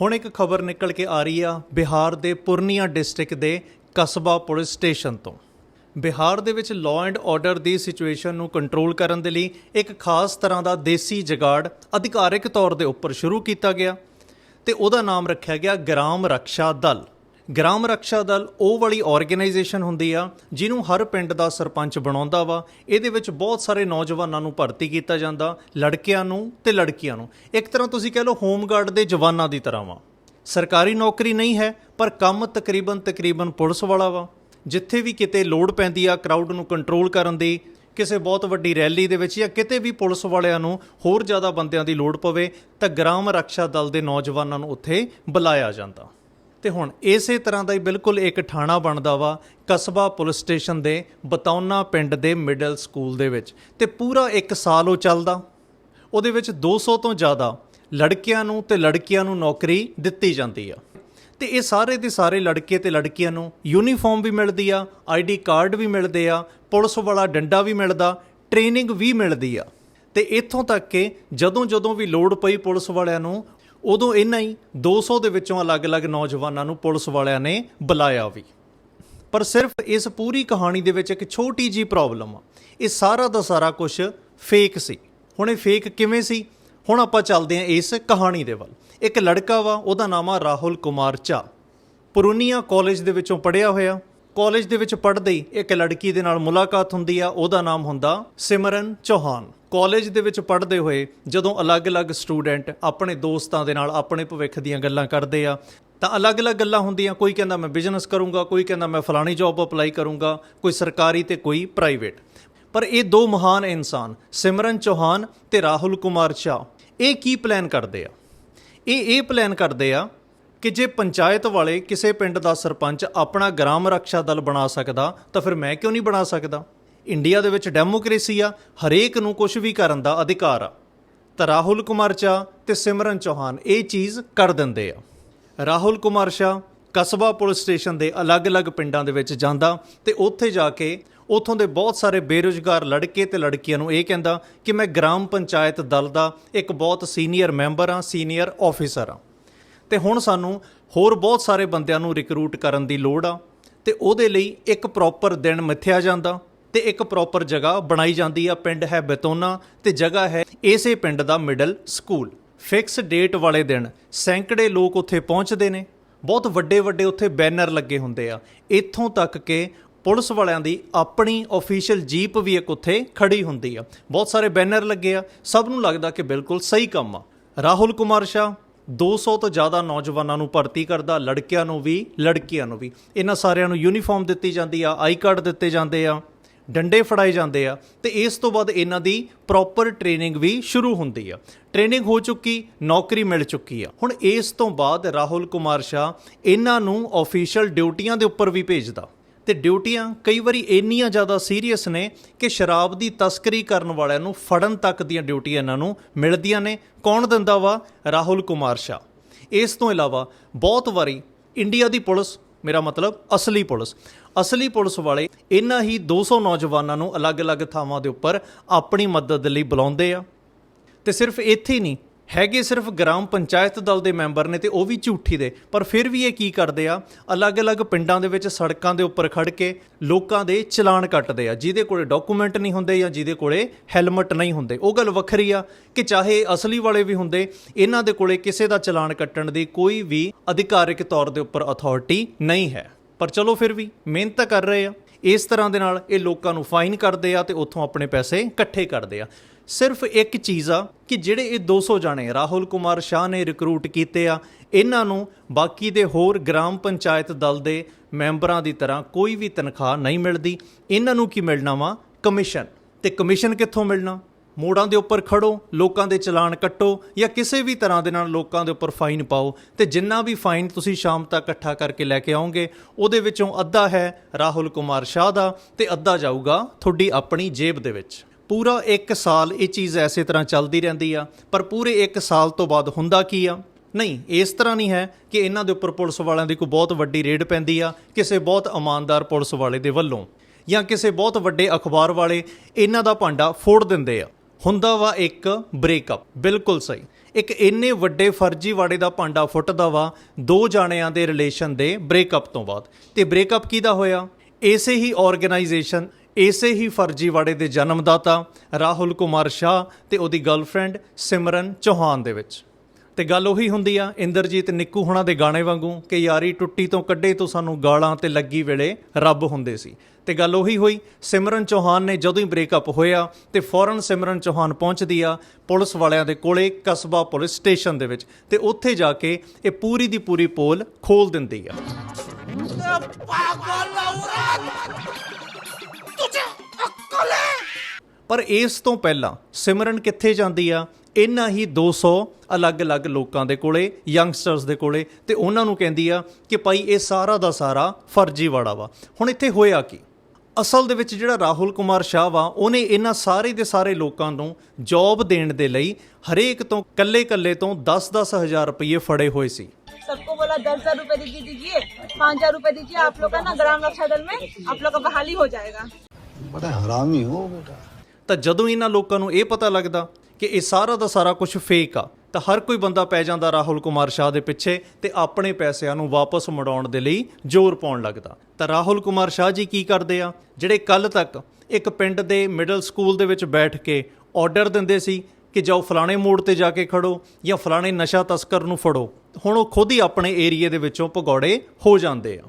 ਹੁਣ ਇੱਕ ਖਬਰ ਨਿਕਲ ਕੇ ਆ ਰਹੀ ਆ ਬਿਹਾਰ ਦੇ ਪੁਰਨੀਆ ਡਿਸਟ੍ਰਿਕਟ ਦੇ ਕਸਬਾ ਪੁਲਿਸ ਸਟੇਸ਼ਨ ਤੋਂ। ਬਿਹਾਰ ਦੇ ਵਿੱਚ ਲਾਅ ਐਂਡ ਆਰਡਰ ਦੀ ਸਿਚੁਏਸ਼ਨ ਨੂੰ ਕੰਟਰੋਲ ਕਰਨ ਦੇ ਲਈ ਇੱਕ ਖਾਸ ਤਰ੍ਹਾਂ ਦਾ ਦੇਸੀ ਜਗਾੜ ਅਧਿਕਾਰਿਕ ਤੌਰ ਦੇ ਉੱਪਰ ਸ਼ੁਰੂ ਕੀਤਾ ਗਿਆ ਤੇ ਉਹਦਾ ਨਾਮ ਰੱਖਿਆ ਗਿਆ ਗ੍ਰਾਮ ਰੱਖਿਆ ਦਲ। ਗ੍ਰਾਮ ਰੱਖਿਆ ਦਲ ਉਹ ਵਾਲੀ ਆਰਗੇਨਾਈਜੇਸ਼ਨ ਹੁੰਦੀ ਆ, ਜਿਹਨੂੰ ਹਰ ਪਿੰਡ ਦਾ ਸਰਪੰਚ ਬਣਾਉਂਦਾ ਵਾ। ਇਹਦੇ ਵਿੱਚ ਬਹੁਤ ਸਾਰੇ ਨੌਜਵਾਨਾਂ ਨੂੰ ਭਰਤੀ ਕੀਤਾ ਜਾਂਦਾ, ਲੜਕਿਆਂ ਨੂੰ ਤੇ ਲੜਕੀਆਂ ਨੂੰ। ਇੱਕ ਤਰ੍ਹਾਂ ਤੁਸੀਂ ਕਹਿ ਲਓ ਹੋਮਗਾਰਡ ਦੇ ਜਵਾਨਾਂ ਦੀ ਤਰ੍ਹਾਂ ਵਾ। ਸਰਕਾਰੀ ਨੌਕਰੀ ਨਹੀਂ ਹੈ, ਪਰ ਕੰਮ ਤਕਰੀਬਨ ਤਕਰੀਬਨ ਪੁਲਿਸ ਵਾਲਾ ਵਾ। ਜਿੱਥੇ ਵੀ ਕਿਤੇ ਲੋੜ ਪੈਂਦੀ ਆ ਕਰਾਊਡ ਨੂੰ ਕੰਟਰੋਲ ਕਰਨ ਦੀ, ਕਿਸੇ ਬਹੁਤ ਵੱਡੀ ਰੈਲੀ ਦੇ ਵਿੱਚ ਜਾਂ ਕਿਤੇ ਵੀ ਪੁਲਿਸ ਵਾਲਿਆਂ ਨੂੰ ਹੋਰ ਜ਼ਿਆਦਾ ਬੰਦਿਆਂ ਦੀ ਲੋੜ ਪਵੇ, ਤਾਂ ਗ੍ਰਾਮ ਰੱਖਿਆ ਦਲ ਦੇ ਨੌਜਵਾਨਾਂ ਨੂੰ ਉੱਥੇ ਬੁਲਾਇਆ ਜਾਂਦਾ। ਤੇ ਹੁਣ ਇਸੇ ਤਰ੍ਹਾਂ ਦਾ ਹੀ ਬਿਲਕੁਲ ਇੱਕ ਥਾਣਾ ਬਣਦਾ ਵਾ ਕਸਬਾ ਪੁਲਿਸ ਸਟੇਸ਼ਨ ਦੇ ਬਤੌਨਾ ਪਿੰਡ ਦੇ ਮਿਡਲ ਸਕੂਲ ਦੇ ਵਿੱਚ ਤੇ ਪੂਰਾ 1 ਸਾਲ ਉਹ ਚੱਲਦਾ। ਉਹਦੇ ਵਿੱਚ 200 ਤੋਂ ਜ਼ਿਆਦਾ ਲੜਕਿਆਂ ਨੂੰ ਤੇ ਲੜਕੀਆਂ ਨੂੰ ਨੌਕਰੀ ਦਿੱਤੀ ਜਾਂਦੀ ਆ। ਤੇ ਇਹ ਸਾਰੇ ਦੇ ਸਾਰੇ ਲੜਕੇ ਤੇ ਲੜਕੀਆਂ ਨੂੰ ਯੂਨੀਫਾਰਮ ਵੀ ਮਿਲਦੀ ਆ ਆਈਡੀ ਕਾਰਡ ਵੀ ਮਿਲਦੇ ਆ, ਪੁਲਿਸ ਵਾਲਾ ਡੰਡਾ ਵੀ ਮਿਲਦਾ ਟ੍ਰੇਨਿੰਗ ਵੀ ਮਿਲਦੀ ਆ। ਤੇ ਇੱਥੋਂ ਤੱਕ ਕਿ ਜਦੋਂ ਜਦੋਂ ਵੀ ਲੋੜ ਪਈ ਪੁਲਿਸ ਵਾਲਿਆਂ ਨੂੰ ਉਦੋਂ ਇਹਨਾਂ ਹੀ 200 ਦੇ ਵਿੱਚੋਂ ਅਲੱਗ-ਅਲੱਗ ਨੌਜਵਾਨਾਂ ਨੂੰ ਪੁਲਿਸ ਵਾਲਿਆਂ ਨੇ ਬੁਲਾਇਆ ਵੀ। ਪਰ ਸਿਰਫ ਇਸ ਪੂਰੀ ਕਹਾਣੀ ਦੇ ਵਿੱਚ ਇੱਕ ਛੋਟੀ ਜੀ ਪ੍ਰੋਬਲਮ ਆ। ਇਹ ਸਾਰਾ ਦਾ ਸਾਰਾ ਕੁਝ ਫੇਕ ਸੀ। ਹੁਣ ਇਹ ਫੇਕ ਕਿਵੇਂ ਸੀ? ਹੁਣ ਆਪਾਂ ਚੱਲਦੇ ਹਾਂ ਇਸ ਕਹਾਣੀ ਦੇ ਵੱਲ। ਇੱਕ ਲੜਕਾ ਵਾ, ਉਹਦਾ ਨਾਮ ਆ ਰਾਹੁਲ ਕੁਮਾਰ ਚਾ ਪੁਰੂਨੀਆ ਕਾਲਜ ਦੇ ਵਿੱਚੋਂ ਪੜ੍ਹਿਆ ਹੋਇਆ। ਕਾਲਜ ਦੇ ਵਿੱਚ ਪੜ੍ਹਦੇ ਹੀ ਇੱਕ ਲੜਕੀ ਦੇ ਨਾਲ ਮੁਲਾਕਾਤ ਹੁੰਦੀ ਆ, ਉਹਦਾ ਨਾਮ ਹੁੰਦਾ ਸਿਮਰਨ ਚੌਹਾਨ। ਕਾਲਜ ਦੇ ਵਿੱਚ ਪੜ੍ਹਦੇ ਹੋਏ ਜਦੋਂ ਅਲੱਗ-ਅਲੱਗ ਸਟੂਡੈਂਟ ਆਪਣੇ ਦੋਸਤਾਂ ਦੇ ਨਾਲ ਆਪਣੇ ਭਵਿੱਖ ਦੀਆਂ ਗੱਲਾਂ ਕਰਦੇ ਆ, ਤਾਂ ਅਲੱਗ-ਅਲੱਗ ਗੱਲਾਂ ਹੁੰਦੀਆਂ। ਕੋਈ ਕਹਿੰਦਾ ਮੈਂ ਬਿਜ਼ਨਸ ਕਰੂੰਗਾ, ਕੋਈ ਕਹਿੰਦਾ ਮੈਂ ਫਲਾਣੀ ਜੌਬ ਅਪਲਾਈ ਕਰੂੰਗਾ, ਕੋਈ ਸਰਕਾਰੀ ਤੇ ਕੋਈ ਪ੍ਰਾਈਵੇਟ ਪਰ ਇਹ ਦੋ ਮਹਾਨ ਇਨਸਾਨ, ਸਿਮਰਨ ਚੌਹਾਨ ਤੇ ਰਾਹੁਲ ਕੁਮਾਰ ਸ਼ਾ ਇਹ ਕੀ ਪਲਾਨ ਕਰਦੇ ਆ? ਇਹ ਇਹ ਪਲਾਨ ਕਰਦੇ ਆ ਕਿ ਜੇ ਪੰਚਾਇਤ ਵਾਲੇ ਕਿਸੇ ਪਿੰਡ ਦਾ ਸਰਪੰਚ ਆਪਣਾ ਗ੍ਰਾਮ ਰੱਖਿਆ ਦਲ ਬਣਾ ਸਕਦਾ, ਤਾਂ ਫਿਰ ਮੈਂ ਕਿਉਂ ਨਹੀਂ ਬਣਾ ਸਕਦਾ? ਇੰਡੀਆ ਦੇ ਵਿੱਚ ਡੈਮੋਕ੍ਰੇਸੀ ਆ, ਹਰੇਕ ਨੂੰ ਕੁਝ ਵੀ ਕਰਨ ਦਾ ਅਧਿਕਾਰ ਆ। ਤਾਂ ਰਾਹੁਲ ਕੁਮਾਰ ਚਾ ਤੇ ਸਿਮਰਨ ਚੌਹਾਨ ਇਹ ਚੀਜ਼ ਕਰ ਦਿੰਦੇ ਆ। ਰਾਹੁਲ ਕੁਮਾਰ ਸ਼ਾ ਕਸਬਾ ਪੁਲਿਸ ਸਟੇਸ਼ਨ ਦੇ ਅਲੱਗ-ਅਲੱਗ ਪਿੰਡਾਂ ਦੇ ਵਿੱਚ ਜਾਂਦਾ ਤੇ ਉੱਥੇ ਜਾ ਕੇ ਉੱਥੋਂ ਦੇ ਬਹੁਤ ਸਾਰੇ ਬੇਰੁਜ਼ਗਾਰ ਲੜਕੇ ਤੇ ਲੜਕੀਆਂ ਨੂੰ ਇਹ ਕਹਿੰਦਾ ਕਿ ਮੈਂ ਗ੍ਰਾਮ ਪੰਚਾਇਤ ਦਲ ਦਾ ਇੱਕ ਬਹੁਤ ਸੀਨੀਅਰ ਮੈਂਬਰ ਆ ਸੀਨੀਅਰ ਆਫੀਸਰ ਆ ਤੇ ਹੁਣ ਸਾਨੂੰ ਹੋਰ ਬਹੁਤ ਸਾਰੇ ਬੰਦਿਆਂ ਨੂੰ ਰਿਕਰੂਟ ਕਰਨ ਦੀ ਲੋੜ ਆ ਤੇ ਉਹਦੇ ਲਈ ਇੱਕ ਪ੍ਰੋਪਰ ਦਿਨ ਮਿੱਥਿਆ ਜਾਂਦਾ। ਤੇ ਇੱਕ ਪ੍ਰੋਪਰ ਜਗ੍ਹਾ ਬਣਾਈ ਜਾਂਦੀ ਆ, ਪਿੰਡ ਹੈ ਬਤੌਨਾ ਤੇ ਜਗ੍ਹਾ ਹੈ ਇਸੇ ਪਿੰਡ ਦਾ ਮਿਡਲ ਸਕੂਲ ਫਿਕਸ ਡੇਟ ਵਾਲੇ ਦਿਨ ਸੈਂਕੜੇ ਲੋਕ ਉੱਥੇ ਪਹੁੰਚਦੇ ਨੇ। ਬਹੁਤ ਵੱਡੇ ਵੱਡੇ ਉੱਥੇ ਬੈਨਰ ਲੱਗੇ ਹੁੰਦੇ ਆ। ਇੱਥੋਂ ਤੱਕ ਕਿ ਪੁਲਿਸ ਵਾਲਿਆਂ ਦੀ ਆਪਣੀ ਅਫੀਸ਼ੀਅਲ ਜੀਪ ਵੀ ਇੱਕ ਉੱਥੇ ਖੜੀ ਹੁੰਦੀ ਆ। ਬਹੁਤ ਸਾਰੇ ਬੈਨਰ ਲੱਗੇ ਆ। ਸਭ ਨੂੰ ਲੱਗਦਾ ਕਿ ਬਿਲਕੁਲ ਸਹੀ ਕੰਮ ਆ। ਰਾਹੁਲ ਕੁਮਾਰ ਸ਼ਾ 200 ਤੋਂ ਜ਼ਿਆਦਾ ਨੌਜਵਾਨਾਂ ਨੂੰ ਭਰਤੀ ਕਰਦਾ, ਲੜਕਿਆਂ ਨੂੰ ਵੀ, ਲੜਕੀਆਂ ਨੂੰ ਵੀ। ਇਹਨਾਂ ਸਾਰਿਆਂ ਨੂੰ ਯੂਨੀਫਾਰਮ ਦਿੱਤੀ ਜਾਂਦੀ ਆ ਆਈ ਕਾਰਡ ਦਿੱਤੇ ਜਾਂਦੇ ਆ। ਡੰਡੇ ਫੜਾਏ ਜਾਂਦੇ ਆ ਤੇ ਇਸ ਤੋਂ ਬਾਅਦ ਇਹਨਾਂ ਦੀ ਪ੍ਰੋਪਰ ਟ੍ਰੇਨਿੰਗ ਵੀ ਸ਼ੁਰੂ ਹੁੰਦੀ ਆ। ਟ੍ਰੇਨਿੰਗ ਹੋ ਚੁੱਕੀ, ਨੌਕਰੀ ਮਿਲ ਚੁੱਕੀ ਆ। ਹੁਣ ਇਸ ਤੋਂ ਬਾਅਦ ਰਾਹੁਲ ਕੁਮਾਰ ਸ਼ਾ ਇਹਨਾਂ ਨੂੰ ਆਫੀਸ਼ੀਅਲ ਡਿਊਟੀਆਂ ਦੇ ਉੱਪਰ ਵੀ ਭੇਜਦਾ। ਤੇ ਡਿਊਟੀਆਂ ਕਈ ਵਾਰੀ ਇੰਨੀਆਂ ਜ਼ਿਆਦਾ ਸੀਰੀਅਸ ਨੇ ਕਿ ਸ਼ਰਾਬ ਦੀ ਤਸਕਰੀ ਕਰਨ ਵਾਲਿਆਂ ਨੂੰ ਫੜਨ ਤੱਕ ਦੀਆਂ ਡਿਊਟੀਆਂ ਇਹਨਾਂ ਨੂੰ ਮਿਲਦੀਆਂ ਨੇ। ਕੌਣ ਦਿੰਦਾ ਵਾ? ਰਾਹੁਲ ਕੁਮਾਰ ਸ਼ਾ ਇਸ ਤੋਂ ਇਲਾਵਾ ਬਹੁਤ ਵਾਰੀ ਇੰਡੀਆ ਦੀ ਪੁਲਿਸ ਮੇਰਾ ਮਤਲਬ ਅਸਲੀ ਪੁਲਿਸ। ਅਸਲੀ ਪੁਲਿਸ ਵਾਲੇ ਇਹਨਾਂ ਹੀ 200 ਨੌਜਵਾਨਾਂ ਨੂੰ ਅਲੱਗ-ਅਲੱਗ ਥਾਵਾਂ ਦੇ ਉੱਪਰ ਆਪਣੀ ਮਦਦ ਲਈ ਬੁਲਾਉਂਦੇ ਆ। ਤੇ ਸਿਰਫ ਇੱਥੇ ਹੀ ਨਹੀਂ ਹੈਗੇ ਸਿਰਫ ਗ੍ਰਾਮ ਪੰਚਾਇਤ ਦਲ ਦੇ ਮੈਂਬਰ ਨੇ ਤੇ ਉਹ ਵੀ ਝੂਠੀ ਦੇ, ਪਰ ਫਿਰ ਵੀ ਇਹ ਕੀ ਕਰਦੇ ਆ? ਅਲੱਗ-ਅਲੱਗ ਪਿੰਡਾਂ ਦੇ ਵਿੱਚ ਸੜਕਾਂ ਦੇ ਉੱਪਰ ਖੜ ਕੇ ਲੋਕਾਂ ਦੇ ਚਲਾਨ ਕੱਟਦੇ ਆ, ਜਿਹਦੇ ਕੋਲੇ ਡਾਕੂਮੈਂਟ ਨਹੀਂ ਹੁੰਦੇ ਜਾਂ ਜਿਹਦੇ ਕੋਲੇ ਹੈਲਮਟ ਨਹੀਂ ਹੁੰਦੇ। ਉਹ ਗੱਲ ਵੱਖਰੀ ਆ ਕਿ ਚਾਹੇ ਅਸਲੀ ਵਾਲੇ ਵੀ ਹੁੰਦੇ, ਇਹਨਾਂ ਦੇ ਕੋਲੇ ਕਿਸੇ ਦਾ ਚਲਾਨ ਕੱਟਣ ਦੀ ਕੋਈ ਵੀ ਅਧਿਕਾਰਿਕ ਤੌਰ ਦੇ ਉੱਪਰ ਅਥਾਰਟੀ ਨਹੀਂ ਹੈ। ਪਰ ਚਲੋ ਫਿਰ ਵੀ, ਮਿਹਨਤ ਕਰ ਰਹੇ ਆ। ਇਸ ਤਰ੍ਹਾਂ ਦੇ ਨਾਲ ਇਹ ਲੋਕਾਂ ਨੂੰ ਫਾਈਨ ਕਰਦੇ ਆ ਤੇ ਉੱਥੋਂ ਆਪਣੇ ਪੈਸੇ ਇਕੱਠੇ ਕਰਦੇ ਆ। ਸਿਰਫ ਇੱਕ ਚੀਜ਼ ਆ ਕਿ ਜਿਹੜੇ ਇਹ 200 ਜਾਣੇ ਰਾਹੁਲ ਕੁਮਾਰ ਸ਼ਾਹ ਨੇ ਰਿਕਰੂਟ ਕੀਤੇ ਆ, ਇਹਨਾਂ ਨੂੰ ਬਾਕੀ ਦੇ ਹੋਰ ਗ੍ਰਾਮ ਪੰਚਾਇਤ ਦਲ ਦੇ ਮੈਂਬਰਾਂ ਦੀ ਤਰ੍ਹਾਂ ਕੋਈ ਵੀ ਤਨਖਾਹ ਨਹੀਂ ਮਿਲਦੀ। ਇਹਨਾਂ ਨੂੰ ਕੀ ਮਿਲਣਾ ਵਾ? ਕਮਿਸ਼ਨ। ਤੇ ਕਮਿਸ਼ਨ ਕਿੱਥੋਂ ਮਿਲਣਾ? ਮੋੜਾਂ ਦੇ ਉੱਪਰ ਖੜੋ, ਲੋਕਾਂ ਦੇ ਚਲਾਨ ਕੱਟੋ ਜਾਂ ਕਿਸੇ ਵੀ ਤਰ੍ਹਾਂ ਦੇ ਨਾਲ ਲੋਕਾਂ ਦੇ ਉੱਪਰ ਫਾਈਨ ਪਾਓ। ਤੇ ਜਿੰਨਾ ਵੀ ਫਾਈਨ ਤੁਸੀਂ ਸ਼ਾਮ ਤੱਕ ਇਕੱਠਾ ਕਰਕੇ ਲੈ ਕੇ ਆਉਂਗੇ ਉਹਦੇ ਵਿੱਚੋਂ ਅੱਧਾ ਹੈ ਰਾਹੁਲ ਕੁਮਾਰ ਸ਼ਾਹ ਦਾ ਤੇ ਅੱਧਾ ਜਾਊਗਾ ਤੁਹਾਡੀ ਆਪਣੀ ਜੇਬ ਦੇ ਵਿੱਚ। ਪੂਰਾ 1 ਸਾਲ ਇਹ ਚੀਜ਼ ਐਸੇ ਤਰ੍ਹਾਂ ਚੱਲਦੀ ਰਹਿੰਦੀ ਆ, ਪਰ ਪੂਰੇ 1 ਸਾਲ ਤੋਂ ਬਾਅਦ ਹੁੰਦਾ ਕੀ ਆ? ਨਹੀਂ, ਇਸ ਤਰ੍ਹਾਂ ਨਹੀਂ ਹੈ ਕਿ ਇਹਨਾਂ ਦੇ ਉੱਪਰ ਪੁਲਿਸ ਵਾਲਿਆਂ ਦੀ ਕੋਈ ਬਹੁਤ ਵੱਡੀ ਰੇਡ ਪੈਂਦੀ ਆ, ਕਿਸੇ ਬਹੁਤ ਇਮਾਨਦਾਰ ਪੁਲਿਸ ਵਾਲੇ ਦੇ ਵੱਲੋਂ ਜਾਂ ਕਿਸੇ ਬਹੁਤ ਵੱਡੇ ਅਖਬਾਰ ਵਾਲੇ ਇਹਨਾਂ ਦਾ ਭਾਂਡਾ ਫੋੜ ਦਿੰਦੇ ਆ। ਹੁੰਦਾ ਵਾ ਇੱਕ ਬ੍ਰੇਕਅਪ ਬਿਲਕੁਲ ਸਹੀ। ਇੱਕ ਇੰਨੇ ਵੱਡੇ ਫਰਜ਼ੀਵਾੜੇ ਦਾ ਭਾਂਡਾ ਫੁੱਟਦਾ ਵਾ, ਦੋ ਜਾਣਿਆਂ ਦੇ ਰਿਲੇਸ਼ਨ ਦੇ ਬ੍ਰੇਕਅਪ ਤੋਂ ਬਾਅਦ। ਤੇ ਬ੍ਰੇਕਅਪ ਕਿਹਦਾ ਹੋਇਆ? ਇਸੇ ਹੀ ਆਰਗੇਨਾਈਜੇਸ਼ਨ ਇਸੇ ਹੀ ਫਰਜ਼ੀਵਾੜੇ ਦੇ ਜਨਮਦਾਤਾ, ਰਾਹੁਲ ਕੁਮਾਰ ਸ਼ਾਹ ਤੇ ਉਹਦੀ ਗਰਲਫ੍ਰੈਂਡ ਸਿਮਰਨ ਚੌਹਾਨ ਦੇ ਵਿੱਚ। ਤੇ ਗੱਲ ਉਹੀ ਹੁੰਦੀ ਆ, ਇੰਦਰਜੀਤ ਨਿੱਕੂ ਹੁਣਾਂ ਦੇ ਗਾਣੇ ਵਾਂਗੂ ਕਿ ਯਾਰੀ ਟੁੱਟੀ ਤੋਂ ਕੱਢੇ ਤੋਂ ਸਾਨੂੰ ਗਾਲਾਂ ਤੇ ਲੱਗੀ ਵੇਲੇ ਰੱਬ ਹੁੰਦੇ ਸੀ। ਤੇ ਗੱਲ ਉਹੀ ਹੋਈ, ਸਿਮਰਨ ਚੌਹਾਨ ਨੇ ਜਦੋਂ ਹੀ ਬ੍ਰੇਕਅਪ ਹੋਇਆ ਤੇ ਫੌਰਨ ਸਿਮਰਨ ਚੌਹਾਨ ਪਹੁੰਚਦੀ ਆ ਪੁਲਿਸ ਵਾਲਿਆਂ ਦੇ ਕੋਲੇ ਕਸਬਾ ਪੁਲਿਸ ਸਟੇਸ਼ਨ ਦੇ ਵਿੱਚ ਤੇ ਉੱਥੇ ਜਾ ਕੇ ਇਹ ਪੂਰੀ ਦੀ ਪੂਰੀ ਪੋਲ ਖੋਲ ਦਿੰਦੀ ਆ। ਪਰ ਇਸ ਤੋਂ ਪਹਿਲਾਂ ਸਿਮਰਨ ਕਿੱਥੇ ਜਾਂਦੀ ਆ ਇਹਨਾਂ ਹੀ 200 ਅਲੱਗ-ਅਲੱਗ ਲੋਕਾਂ ਦੇ ਕੋਲੇ ਯੰਗਸਟਰਸ ਦੇ ਕੋਲੇ ਤੇ ਉਹਨਾਂ ਨੂੰ ਕਹਿੰਦੀ ਆ ਕਿ ਭਾਈ ਇਹ ਸਾਰਾ ਦਾ ਸਾਰਾ ਫਰਜ਼ੀਵਾੜਾ ਵਾ ਹੁਣ ਇੱਥੇ ਹੋਇਆ ਕੀ ਅਸਲ ਦੇ ਵਿੱਚ ਜਿਹੜਾ ਰਾਹੁਲ ਕੁਮਾਰ ਸ਼ਾਹ ਵਾ ਉਹਨੇ ਇਹਨਾਂ ਸਾਰੇ ਦੇ ਸਾਰੇ ਲੋਕਾਂ ਨੂੰ ਜੌਬ ਦੇਣ ਦੇ ਲਈ ਹਰੇਕ ਤੋਂ ਕੱਲੇ-ਕੱਲੇ ਤੋਂ 10-10 ਹਜ਼ਾਰ ਰੁਪਏ ਫੜੇ ਹੋਏ ਸੀ सबको बोला दस हजार रूपए दीजिए दीजिए पाँच हजार रूपए दीजिए आप लोग का ना ग्राम रक्षा दल में आप लोग का बहाली हो जाएगा बड़ा हरामी हो बेटा ਤਾਂ ਜਦੋਂ ਇਹਨਾਂ ਲੋਕਾਂ ਨੂੰ ਇਹ ਪਤਾ ਲੱਗਦਾ ਕਿ ਇਹ ਸਾਰਾ ਦਾ ਸਾਰਾ ਕੁਝ ਫੇਕ ਆ, ਤਾਂ ਹਰ ਕੋਈ ਬੰਦਾ ਪੈ ਜਾਂਦਾ ਰਾਹੁਲ ਕੁਮਾਰ ਸ਼ਾਹ ਦੇ ਪਿੱਛੇ ਤੇ ਆਪਣੇ ਪੈਸਿਆਂ ਨੂੰ ਵਾਪਸ ਮੁੜਾਉਣ ਦੇ ਲਈ ਜ਼ੋਰ ਪਾਉਣ ਲੱਗਦਾ। ਤਾਂ ਰਾਹੁਲ ਕੁਮਾਰ ਸ਼ਾਹ ਜੀ ਕੀ ਕਰਦੇ ਆ? ਜਿਹੜੇ ਕੱਲ ਤੱਕ ਇੱਕ ਪਿੰਡ ਦੇ ਮਿਡਲ ਸਕੂਲ ਦੇ ਵਿੱਚ ਬੈਠ ਕੇ ਆਰਡਰ ਦਿੰਦੇ ਸੀ ਕਿ ਜਾਓ ਫਲਾਣੇ ਮੋੜ ਤੇ ਜਾ ਕੇ ਖੜੋ ਜਾਂ ਫਲਾਣੇ ਨਸ਼ਾ ਤਸਕਰ ਨੂੰ ਫੜੋ, ਹੁਣ ਉਹ ਖੁਦ ਹੀ ਆਪਣੇ ਏਰੀਏ ਦੇ ਵਿੱਚੋਂ ਭਗੌੜੇ ਹੋ ਜਾਂਦੇ ਆ।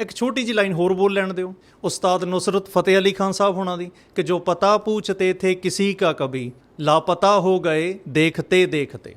ਇੱਕ ਛੋਟੀ ਜੀ ਲਾਈਨ ਹੋਰ ਬੋਲ ਲੈਣ ਦਿਓ। ਉਸਤਾਦ ਨੁਸਰਤ ਫਤਿਹ ਅਲੀ ਖਾਨ ਸਾਹਿਬ ਹੋਣਾ ਦੀ ਕਿ ਜੋ ਪਤਾ ਪੁੱਛਤੇ ਥੇ ਕਿਸੇ ਕਾ ਕਭੀ ਲਾਪਤਾ ਹੋ ਗਏ ਦੇਖਤੇ ਦੇਖਤੇ।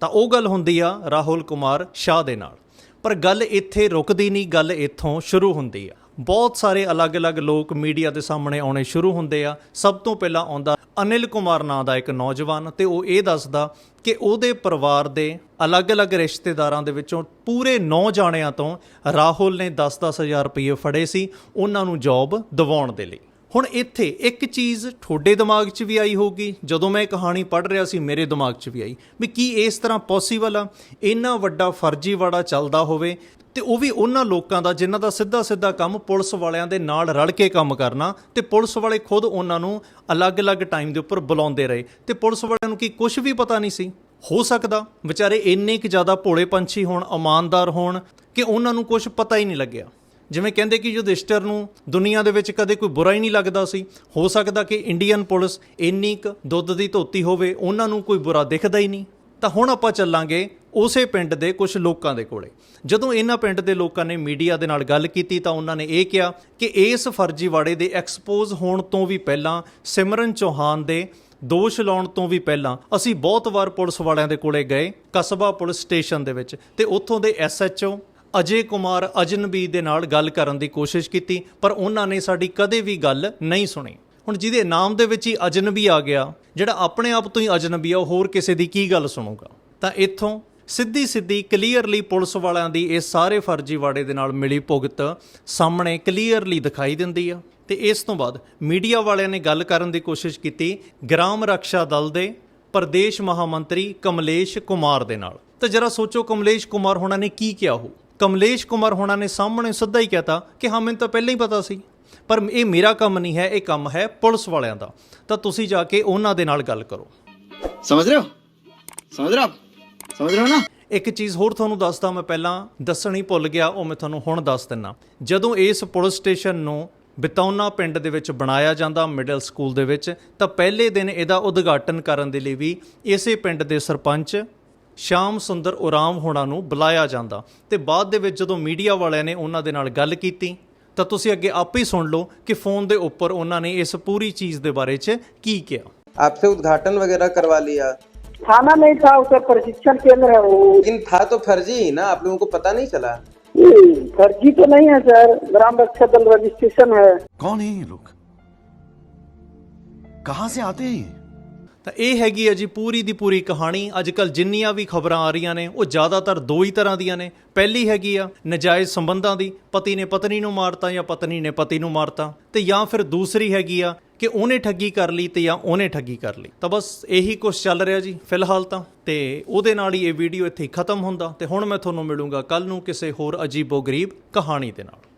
ਤਾਂ ਉਹ ਗੱਲ ਹੁੰਦੀ ਆ ਰਾਹੁਲ ਕੁਮਾਰ ਸ਼ਾਹ ਦੇ ਨਾਲ। ਪਰ ਗੱਲ ਇੱਥੇ ਰੁਕਦੀ ਨਹੀਂ ਗੱਲ ਇੱਥੋਂ ਸ਼ੁਰੂ ਹੁੰਦੀ ਆ। ਬਹੁਤ ਸਾਰੇ ਅਲੱਗ-ਅਲੱਗ ਲੋਕ ਮੀਡੀਆ ਦੇ ਸਾਹਮਣੇ ਆਉਣੇ ਸ਼ੁਰੂ ਹੁੰਦੇ ਆ। ਸਭ ਤੋਂ ਪਹਿਲਾਂ ਆਉਂਦਾ ਅਨਿਲ ਕੁਮਾਰ ਨਾਂ ਦਾ ਇੱਕ ਨੌਜਵਾਨ ਤੇ ਉਹ ਇਹ ਦੱਸਦਾ ਕਿ ਉਹਦੇ ਪਰਿਵਾਰ ਦੇ ਅਲੱਗ-ਅਲੱਗ ਰਿਸ਼ਤੇਦਾਰਾਂ ਦੇ ਵਿੱਚੋਂ ਪੂਰੇ 9 ਜਾਣਿਆਂ ਤੋਂ ਰਾਹੁਲ ਨੇ 10-10 ਹਜ਼ਾਰ ਰੁਪਏ ਫੜੇ ਸੀ ਉਹਨਾਂ ਨੂੰ ਜੌਬ ਦਿਵਾਉਣ ਦੇ ਲਈ। ਹੁਣ ਇੱਥੇ ਇੱਕ ਚੀਜ਼ ਤੁਹਾਡੇ ਦਿਮਾਗ 'ਚ ਵੀ ਆਈ ਹੋਊਗੀ। ਜਦੋਂ ਮੈਂ ਇਹ ਕਹਾਣੀ ਪੜ੍ਹ ਰਿਹਾ ਸੀ, ਮੇਰੇ ਦਿਮਾਗ 'ਚ ਵੀ ਆਈ ਵੀ ਕੀ ਇਸ ਤਰ੍ਹਾਂ ਪੋਸੀਬਲ ਆ? ਇੰਨਾ ਵੱਡਾ ਫਰਜ਼ੀਵਾੜਾ ਚੱਲਦਾ ਹੋਵੇ ਤੇ ਉਹ ਵੀ ਉਹਨਾਂ ਲੋਕਾਂ ਦਾ ਜਿਨ੍ਹਾਂ ਦਾ ਸਿੱਧਾ ਸਿੱਧਾ ਕੰਮ ਪੁਲਿਸ ਵਾਲਿਆਂ ਦੇ ਨਾਲ ਰਲ ਕੇ ਕੰਮ ਕਰਨਾ ਤੇ ਪੁਲਿਸ ਵਾਲੇ ਖੁਦ ਉਹਨਾਂ ਨੂੰ ਅਲੱਗ-ਅਲੱਗ ਟਾਈਮ ਦੇ ਉੱਪਰ ਬੁਲਾਉਂਦੇ ਰਹੇ ਤੇ ਪੁਲਿਸ ਵਾਲਿਆਂ ਨੂੰ ਕੀ ਕੁਝ ਵੀ ਪਤਾ ਨਹੀਂ ਸੀ। ਹੋ ਸਕਦਾ ਵਿਚਾਰੇ ਇੰਨੇ ਕਿ ਜ਼ਿਆਦਾ ਭੋਲੇ ਪੰਛੀ ਹੋਣ, ਇਮਾਨਦਾਰ ਹੋਣ ਕਿ ਉਹਨਾਂ ਨੂੰ ਕੁਝ ਪਤਾ ਹੀ ਨਹੀਂ ਲੱਗਿਆ। ਜਿਵੇਂ ਕਹਿੰਦੇ ਕਿ ਯੁਧਿਸ਼ਟਰ ਨੂੰ ਦੁਨੀਆ ਦੇ ਵਿੱਚ ਕਦੇ ਕੋਈ ਬੁਰਾ ਹੀ ਨਹੀਂ ਲੱਗਦਾ ਸੀ। ਹੋ ਸਕਦਾ ਕਿ ਇੰਡੀਅਨ ਪੁਲਿਸ ਇੰਨੀ ਕੁ ਦੁੱਧ ਦੀ ਧੋਤੀ ਹੋਵੇ, ਉਹਨਾਂ ਨੂੰ ਕੋਈ ਬੁਰਾ ਦਿਖਦਾ ਹੀ ਨਹੀਂ। ਤਾਂ ਹੁਣ ਆਪਾਂ ਚੱਲਾਂਗੇ ਉਸੇ ਪਿੰਡ ਦੇ ਕੁਝ ਲੋਕਾਂ ਦੇ ਕੋਲੇ। ਜਦੋਂ ਇਹਨਾਂ ਪਿੰਡ ਦੇ ਲੋਕਾਂ ਨੇ ਮੀਡੀਆ ਦੇ ਨਾਲ ਗੱਲ ਕੀਤੀ ਤਾਂ ਉਹਨਾਂ ਨੇ ਇਹ ਕਿਹਾ ਕਿ ਇਸ ਫਰਜ਼ੀਵਾੜੇ ਦੇ ਐਕਸਪੋਜ਼ ਹੋਣ ਤੋਂ ਵੀ ਪਹਿਲਾਂ, ਸਿਮਰਨ ਚੌਹਾਨ ਦੇ ਦੋਸ਼ ਲਾਉਣ ਤੋਂ ਵੀ ਪਹਿਲਾਂ ਅਸੀਂ ਬਹੁਤ ਵਾਰ ਪੁਲਿਸ ਵਾਲਿਆਂ ਦੇ ਕੋਲੇ ਗਏ, ਕਸਬਾ ਪੁਲਿਸ ਸਟੇਸ਼ਨ ਦੇ ਵਿੱਚ ਤੇ ਉੱਥੋਂ ਦੇ ਐਸਐਚਓ ਅਜੇ ਕੁਮਾਰ ਅਜਨਬੀ ਦੇ ਨਾਲ ਗੱਲ ਕਰਨ ਦੀ ਕੋਸ਼ਿਸ਼ ਕੀਤੀ, ਪਰ ਉਹਨਾਂ ਨੇ ਸਾਡੀ ਕਦੇ ਵੀ ਗੱਲ ਨਹੀਂ ਸੁਣੀ। ਹੁਣ ਜਿਹਦੇ ਨਾਮ ਦੇ ਵਿੱਚ ਹੀ ਅਜਨਬੀ ਆ ਗਿਆ, ਜਿਹੜਾ ਆਪਣੇ ਆਪ ਤੋਂ ਹੀ ਅਜਨਬੀ ਆ, ਉਹ ਹੋਰ ਕਿਸੇ ਦੀ ਕੀ ਗੱਲ ਸੁਣੂਗਾ? ਤਾਂ ਇੱਥੋਂ ਸਿੱਧੀ ਸਿੱਧੀ ਕਲੀਅਰਲੀ ਪੁਲਿਸ ਵਾਲਿਆਂ ਦੀ ਇਹ ਸਾਰੇ ਫਰਜ਼ੀਵਾੜੇ ਦੇ ਨਾਲ ਮਿਲੀ ਭੁਗਤ ਸਾਹਮਣੇ ਕਲੀਅਰਲੀ ਦਿਖਾਈ ਦਿੰਦੀ ਆ। ਤੇ ਇਸ ਤੋਂ ਬਾਅਦ ਮੀਡੀਆ ਵਾਲਿਆਂ ਨੇ ਗੱਲ ਕਰਨ ਦੀ ਕੋਸ਼ਿਸ਼ ਕੀਤੀ ਗ੍ਰਾਮ ਰੱਖਿਆ ਦਲ ਦੇ ਪ੍ਰਦੇਸ਼ ਮਹਾਮੰਤਰੀ ਕਮਲੇਸ਼ ਕੁਮਾਰ ਦੇ ਨਾਲ। ਤਾਂ ਜਰਾ ਸੋਚੋ ਕਮਲੇਸ਼ ਕੁਮਾਰ ਹੋਣਾ ਨੇ ਕੀ ਕਿਹਾ ਹੋ ਕਮਲੇਸ਼ ਕੁਮਾਰ ਹੋਣਾ ਨੇ ਸਾਹਮਣੇ ਸਿੱਧਾ ਹੀ ਕਹਤਾ ਕਿ ਹਾਂ ਮੈਨੂੰ ਤਾਂ ਪਹਿਲਾਂ ਹੀ ਪਤਾ ਸੀ। ਪਰ ਇਹ ਮੇਰਾ ਕੰਮ ਨਹੀਂ ਹੈ ਇਹ ਕੰਮ ਹੈ ਪੁਲਿਸ ਵਾਲਿਆਂ ਦਾ। ਤਾਂ ਤੁਸੀਂ ਜਾ ਕੇ ਉਹਨਾਂ ਦੇ ਨਾਲ ਗੱਲ ਕਰੋ। ਸਮਝ ਰਹੇ ਹੋ? ਸਮਝ ਰਹੇ ਹੋ? ਸਮਝ ਰਹੇ ਹੋ ਨਾ? ਇੱਕ ਚੀਜ਼ ਹੋਰ ਤੁਹਾਨੂੰ ਦੱਸਦਾ ਮੈਂ ਪਹਿਲਾਂ ਦੱਸਣ ਹੀ ਭੁੱਲ ਗਿਆ ਉਹ ਮੈਂ ਤੁਹਾਨੂੰ ਹੁਣ ਦੱਸ ਦਿੰਨਾ। ਜਦੋਂ ਇਸ ਪੁਲਿਸ ਸਟੇਸ਼ਨ ਨੂੰ ਬਿਤੌਨਾ ਪਿੰਡ ਦੇ ਵਿੱਚ ਬਣਾਇਆ ਜਾਂਦਾ ਮਿਡਲ ਸਕੂਲ ਦੇ ਵਿੱਚ ਤਾਂ ਪਹਿਲੇ ਦਿਨ ਇਹਦਾ ਉਦਘਾਟਨ ਕਰਨ ਦੇ ਲਈ ਵੀ ਇਸੇ ਪਿੰਡ ਦੇ ਸਰਪੰਚ ਸ਼ਾਮ ਸੁੰਦਰ ਉਰਾਮ ਹੋਣਾ ਨੂੰ ਬੁਲਾਇਆ ਜਾਂਦਾ ਤੇ ਬਾਅਦ ਦੇ ਵਿੱਚ ਜਦੋਂ ਮੀਡੀਆ ਵਾਲਿਆਂ ਨੇ ਉਹਨਾਂ ਦੇ ਨਾਲ ਗੱਲ ਕੀਤੀ ਤਾਂ ਤੁਸੀਂ ਅੱਗੇ ਆਪੇ ਹੀ ਸੁਣ ਲਓ ਕਿ ਫੋਨ ਦੇ ਉੱਪਰ ਉਹਨਾਂ ਨੇ ਇਸ ਪੂਰੀ ਚੀਜ਼ ਦੇ ਬਾਰੇ 'ਚ ਕੀ ਕਿਹਾ आपसे उद्घाटन वगैरह करवा लिया थाना नहीं था उसे प्रशिक्षण केंद्र है वो लेकिन था तो फर्जी ही ना आप लोगों को पता नहीं चला ये फर्जी तो नहीं है सर ग्राम रक्षा दल रजिस्ट्रेशन है कौन है ये लोग कहां से आते हैं ये ਤਾਂ ਇਹ ਹੈਗੀ ਹੈ ਜੀ ਪੂਰੀ ਦੀ ਪੂਰੀ ਕਹਾਣੀ। ਅੱਜ ਕੱਲ ਜਿੰਨੀਆਂ ਵੀ ਖਬਰਾਂ ਆ ਰਹੀਆਂ ਨੇ, ਉਹ ਜ਼ਿਆਦਾਤਰ ਦੋ ਹੀ ਤਰ੍ਹਾਂ ਦੀਆਂ ਨੇ। ਪਹਿਲੀ ਹੈਗੀ ਆ ਨਜਾਇਜ਼ ਸੰਬੰਧਾਂ ਦੀ, ਪਤੀ ਨੇ ਪਤਨੀ ਨੂੰ ਮਾਰਤਾ ਜਾਂ ਪਤਨੀ ਨੇ ਪਤੀ ਨੂੰ ਮਾਰਤਾ। ਤੇ ਜਾਂ ਫਿਰ ਦੂਸਰੀ ਹੈਗੀ ਆ ਕਿ ਉਹਨੇ ਠੱਗੀ ਕਰ ਲਈ ਤੇ ਜਾਂ ਉਹਨੇ ਠੱਗੀ ਕਰ ਲਈ। ਤਾਂ ਬਸ ਇਹੀ ਕੁਝ ਚੱਲ ਰਿਹਾ ਜੀ ਫਿਲਹਾਲ ਤਾਂ। ਤੇ ਉਹਦੇ ਨਾਲ ਹੀ ਇਹ ਵੀਡੀਓ ਇੱਥੇ ਖਤਮ ਹੁੰਦਾ। ਤੇ ਹੁਣ ਮੈਂ ਤੁਹਾਨੂੰ ਮਿਲੂੰਗਾ ਕੱਲ ਨੂੰ ਕਿਸੇ ਹੋਰ ਅਜੀਬੋ ਗਰੀਬ ਕਹਾਣੀ ਦੇ ਨਾਲ।